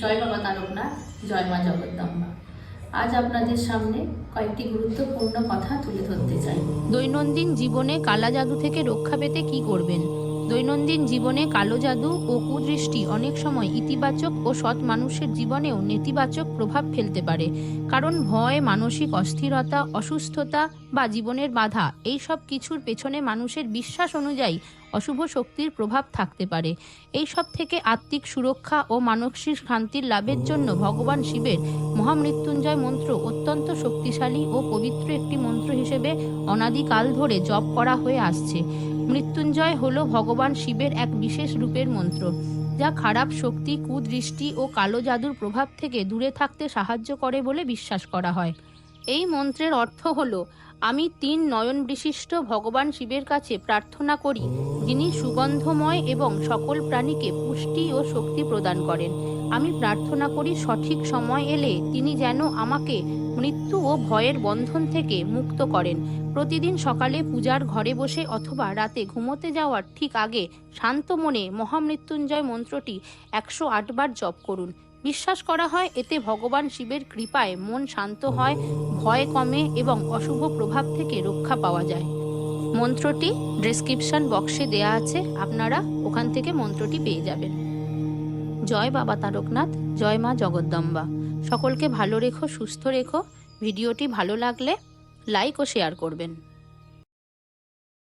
জয় বাবা তারকনাথ, জয় মা জগদ্দম্বা। আজ আপনাদের সামনে কয়েকটি গুরুত্বপূর্ণ কথা তুলে ধরতে চাই। দৈনন্দিন জীবনে কালা জাদু থেকে রক্ষা পেতে কি করবেন? দৈনন্দিন জীবনে কালো জাদু ও কুদৃষ্টি অনেক সময় ইতিবাচক ও সৎ মানুষের জীবনেও নেতিবাচক প্রভাব ফেলতে পারে। কারণ ভয়, মানসিক অস্থিরতা, অসুস্থতা বা জীবনের বাধা, এই সব কিছুর পেছনে মানুষের বিশ্বাস অনুযায়ী অশুভ শক্তির প্রভাব থাকতে পারে। এই সব থেকে আত্মিক সুরক্ষা ও মানসিক শান্তির লাভের জন্য ভগবান শিবের মহামৃত্যুঞ্জয় মন্ত্র অত্যন্ত শক্তিশালী ও পবিত্র একটি মন্ত্র হিসেবে অনাদিকাল ধরে জপ করা হয়ে আসছে। মৃত্যুঞ্জয় হল ভগবান শিবের এক বিশেষ রূপের মন্ত্র, যা খারাপ শক্তি, কুদৃষ্টি ও কালো জাদুর প্রভাব থেকে দূরে থাকতে সাহায্য করে বলে বিশ্বাস করা হয়। এই মন্ত্রের অর্থ হল, আমি তিন নয়ন বিশিষ্ট ভগবান শিবের কাছে প্রার্থনা করি, যিনি সুগন্ধময় এবং সকল প্রাণীকে পুষ্টি ও শক্তি প্রদান করেন। আমি প্রার্থনা করি সঠিক সময় এলে তিনি যেন আমাকে মৃত্যু ও ভয়ের বন্ধন থেকে মুক্ত করেন। প্রতিদিন সকালে পূজার ঘরে বসে অথবা রাতে ঘুমোতে যাওয়ার ঠিক আগে শান্ত মনে মহামৃত্যুঞ্জয় মন্ত্রটি একশো আটবার জপ করুন। বিশ্বাস করা হয়, এতে ভগবান শিবের কৃপায় মন শান্ত হয়, ভয় কমে এবং অশুভ প্রভাব থেকে রক্ষা পাওয়া যায়। মন্ত্রটি ডেসক্রিপশন বক্সে দেয়া আছে, আপনারা ওখান থেকে মন্ত্রটি পেয়ে যাবেন। জয় বাবা তারকনাথ, জয় মা জগদ্দম্বা। সকলকে ভালো রেখো, সুস্থ রেখো। ভিডিওটি ভালো লাগলে লাইক ও শেয়ার করবেন।